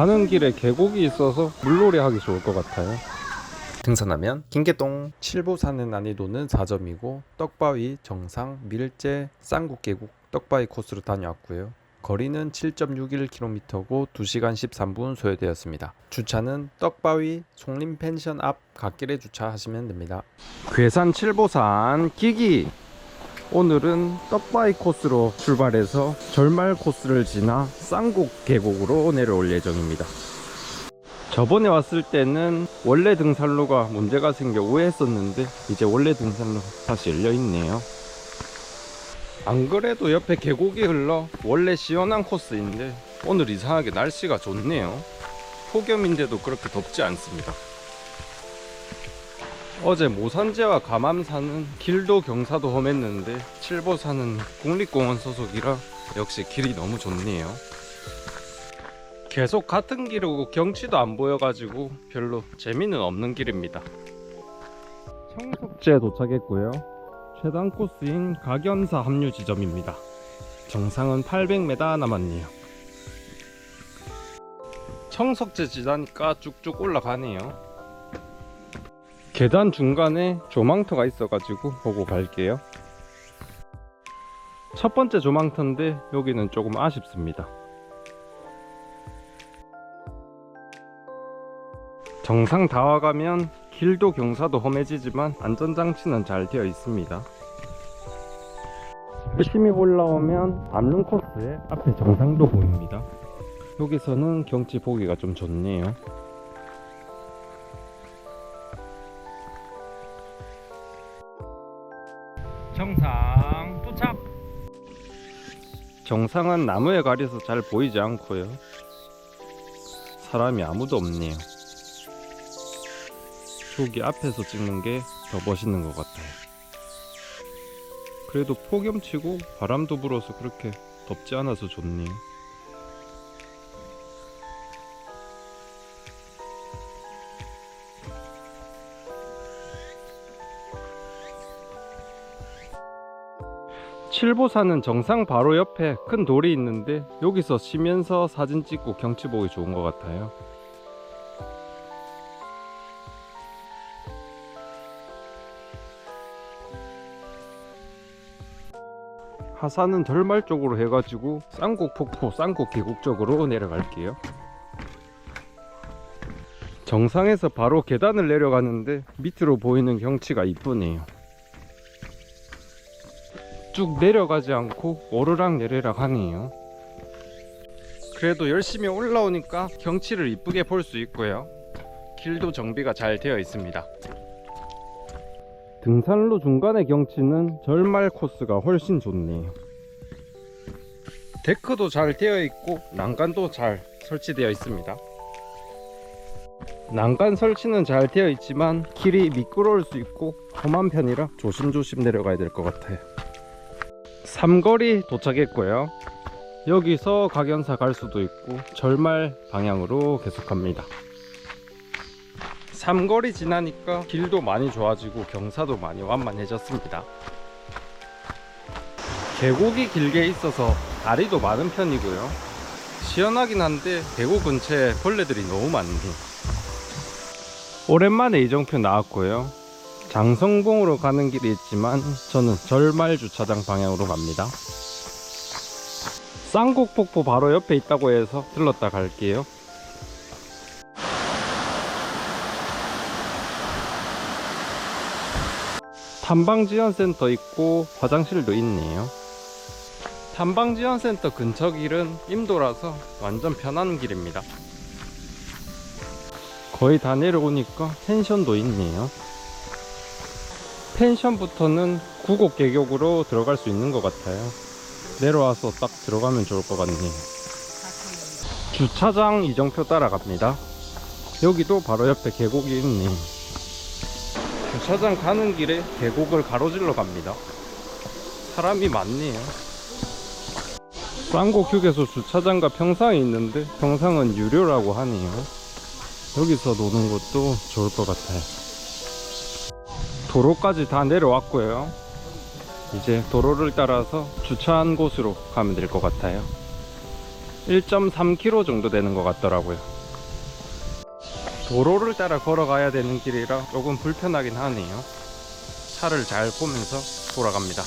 가는 길에 계곡이 있어서 물놀이 하기 좋을 것 같아요. 등산하면 김계동 7보산의 난이도는 4점이고 떡바위, 정상, 밀제, 쌍국계곡 떡바위 코스로 다녀왔고요. 거리는 7.61km고 2시간 13분 소요되었습니다. 주차는 떡바위 송림 펜션 앞 갓길에 주차하시면 됩니다. 괴산 7보산 기기 오늘은 떡바위 코스로 출발해서 절말 코스를 지나 쌍국 계곡으로 내려올 예정입니다. 저번에 왔을 때는 원래 등산로가 문제가 생겨 우회했었는데 이제 원래 등산로 다시 열려 있네요. 안 그래도 옆에 계곡이 흘러 원래 시원한 코스인데 오늘 이상하게 날씨가 좋네요. 폭염인데도 그렇게 덥지 않습니다. 어제 모산제와 감암산은 길도 경사도 험했는데 칠보산은 국립공원 소속이라 역시 길이 너무 좋네요. 계속 같은 길이고 경치도 안 보여가지고 별로 재미는 없는 길입니다. 청석제 도착했고요. 최단 코스인 가견사 합류 지점입니다. 정상은 800m 남았네요. 청석제 지나니까 쭉쭉 올라가네요. 계단 중간에 조망터가 있어가지고 보고 갈게요. 첫 번째 조망터인데 여기는 조금 아쉽습니다. 정상 다 와가면 길도 경사도 험해지지만 안전장치는 잘 되어 있습니다. 열심히 올라오면 암릉 코스의 앞에 정상도 보입니다. 여기서는 경치 보기가 좀 좋네요. 정상 도착! 정상은 나무에 가려서 잘 보이지 않고요. 사람이 아무도 없네요. 저기 앞에서 찍는 게 더 멋있는 것 같아요. 그래도 폭염치고 바람도 불어서 그렇게 덥지 않아서 좋네요. 칠보산은 정상 바로 옆에 큰 돌이 있는데 여기서 쉬면서 사진 찍고 경치 보기 좋은 것 같아요. 하산은 덜말 쪽으로 해가지고 쌍곡 폭포, 쌍곡 계곡 쪽으로 내려갈게요. 정상에서 바로 계단을 내려가는데 밑으로 보이는 경치가 이쁘네요. 쭉 내려가지 않고 오르락 내리락 하네요. 그래도 열심히 올라오니까 경치를 이쁘게 볼 수 있고요. 길도 정비가 잘 되어 있습니다. 등산로 중간의 경치는 절말 코스가 훨씬 좋네요. 데크도 잘 되어 있고 난간도 잘 설치되어 있습니다. 난간 설치는 잘 되어 있지만 길이 미끄러울 수 있고 험한 편이라 조심조심 내려가야 될 것 같아요. 삼거리 도착했고요. 여기서 가견사 갈 수도 있고 절말 방향으로 계속합니다. 삼거리 지나니까 길도 많이 좋아지고 경사도 많이 완만해졌습니다. 계곡이 길게 있어서 다리도 많은 편이고요. 시원하긴 한데 계곡 근처에 벌레들이 너무 많네요. 오랜만에 이정표 나왔고요. 장성봉으로 가는 길이 있지만 저는 절말 주차장 방향으로 갑니다. 쌍곡폭포 바로 옆에 있다고 해서 들렀다 갈게요. 탐방지원센터 있고 화장실도 있네요. 탐방지원센터 근처 길은 임도라서 완전 편한 길입니다. 거의 다 내려오니까 펜션도 있네요. 펜션부터는 구곡 계곡으로 들어갈 수 있는 것 같아요. 내려와서 딱 들어가면 좋을 것 같네요. 주차장 이정표 따라갑니다. 여기도 바로 옆에 계곡이 있네. 주차장 가는 길에 계곡을 가로질러 갑니다. 사람이 많네요. 쌍곡 휴게소 주차장과 평상이 있는데 평상은 유료라고 하네요. 여기서 노는 것도 좋을 것 같아요. 도로까지 다 내려왔고요. 이제 도로를 따라서 주차한 곳으로 가면 될 것 같아요. 1.3km 정도 되는 것 같더라고요. 도로를 따라 걸어가야 되는 길이라 조금 불편하긴 하네요. 차를 잘 보면서 돌아갑니다.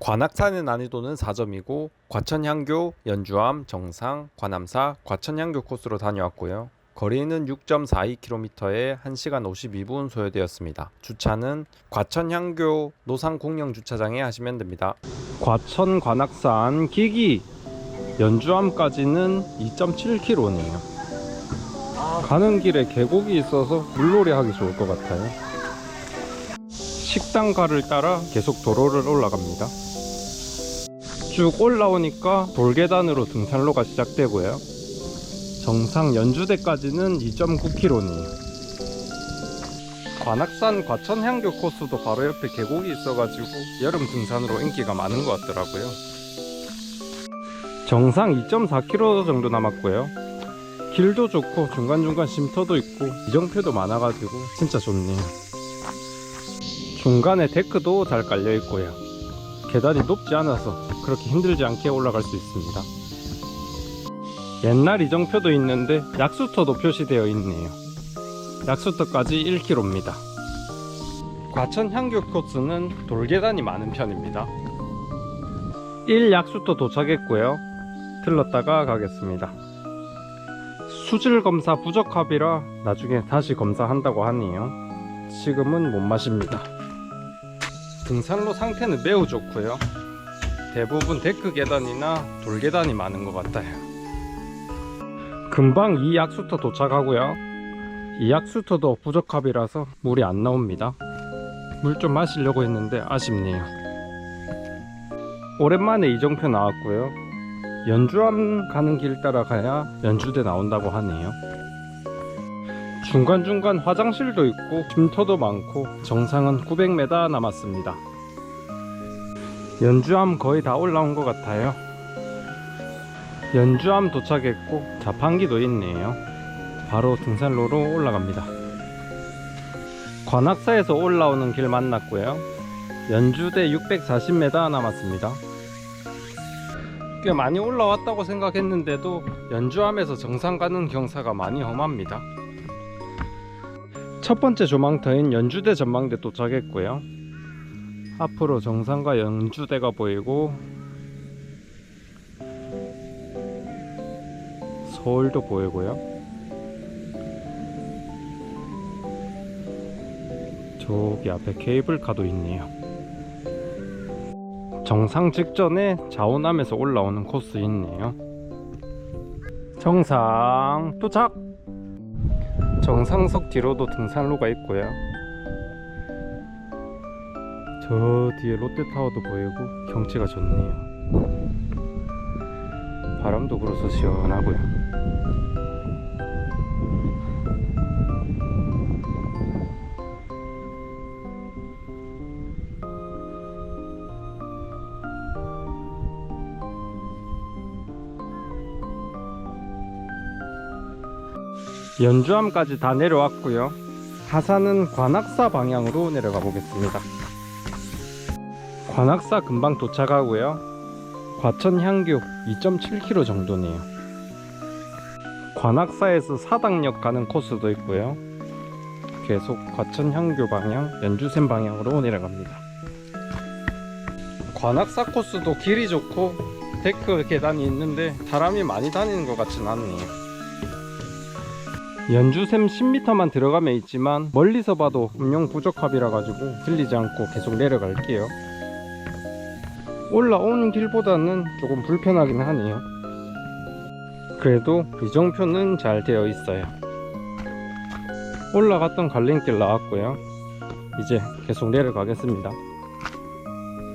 관악산의 난이도는 4점이고 과천향교, 연주암, 정상, 관암사, 과천향교 코스로 다녀왔고요. 거리는 6.42km에 1시간 52분 소요되었습니다. 주차는 과천향교 노상공영 주차장에 하시면 됩니다. 과천 관악산 기기 연주암까지는 2.7km네요. 가는 길에 계곡이 있어서 물놀이 하기 좋을 것 같아요. 식당가를 따라 계속 도로를 올라갑니다. 쭉 올라오니까 돌계단으로 등산로가 시작되고요. 정상 연주대까지는 2.9km네요. 관악산 과천향교 코스도 바로 옆에 계곡이 있어가지고 여름 등산으로 인기가 많은 것 같더라고요. 정상 2.4km 정도 남았고요. 길도 좋고 중간중간 쉼터도 있고 이정표도 많아가지고 진짜 좋네요. 중간에 데크도 잘 깔려 있고요. 계단이 높지 않아서 그렇게 힘들지 않게 올라갈 수 있습니다. 옛날 이정표도 있는데 약수터도 표시되어 있네요. 약수터까지 1km입니다. 과천 향교 코스는 돌계단이 많은 편입니다. 1약수터 도착했고요. 들렀다가 가겠습니다. 수질 검사 부적합이라 나중에 다시 검사한다고 하네요. 지금은 못 마십니다. 등산로 상태는 매우 좋고요. 대부분 데크 계단이나 돌 계단이 많은 것 같아요. 금방 이 약수터 도착하고요. 이 약수터도 부적합이라서 물이 안 나옵니다. 물 좀 마시려고 했는데 아쉽네요. 오랜만에 이정표 나왔고요. 연주암 가는 길 따라 가야 연주대 나온다고 하네요. 중간중간 화장실도 있고 쉼터도 많고 정상은 900m 남았습니다. 연주암 거의 다 올라온 것 같아요. 연주암 도착했고 자판기도 있네요. 바로 등산로로 올라갑니다. 관악사에서 올라오는 길 만났고요. 연주대 640m 남았습니다. 꽤 많이 올라왔다고 생각했는데도 연주암에서 정상 가는 경사가 많이 험합니다. 첫 번째 조망터인 연주대 전망대 도착했고요. 앞으로 정상과 연주대가 보이고 서울도 보이고요. 저기 앞에 케이블카도 있네요. 정상 직전에 자원암에서 올라오는 코스 있네요. 정상 도착! 정상석 뒤로도 등산로가 있고요. 저 뒤에 롯데타워도 보이고 경치가 좋네요. 바람도 불어서 시원하고요. 연주암까지 다 내려왔고요. 하산은 관악사 방향으로 내려가 보겠습니다. 관악사 금방 도착하고요. 과천향교 2.7km 정도네요. 관악사에서 사당역 가는 코스도 있고요. 계속 과천향교 방향, 연주샘 방향으로 내려갑니다. 관악사 코스도 길이 좋고 데크 계단이 있는데 사람이 많이 다니는 것 같진 않네요. 연주샘 10m만 들어가면 있지만 멀리서 봐도 음용 부적합이라 가지고 들리지 않고 계속 내려갈게요. 올라오는 길보다는 조금 불편하긴 하네요. 그래도 이정표는 잘 되어 있어요. 올라갔던 갈림길 나왔고요. 이제 계속 내려가겠습니다.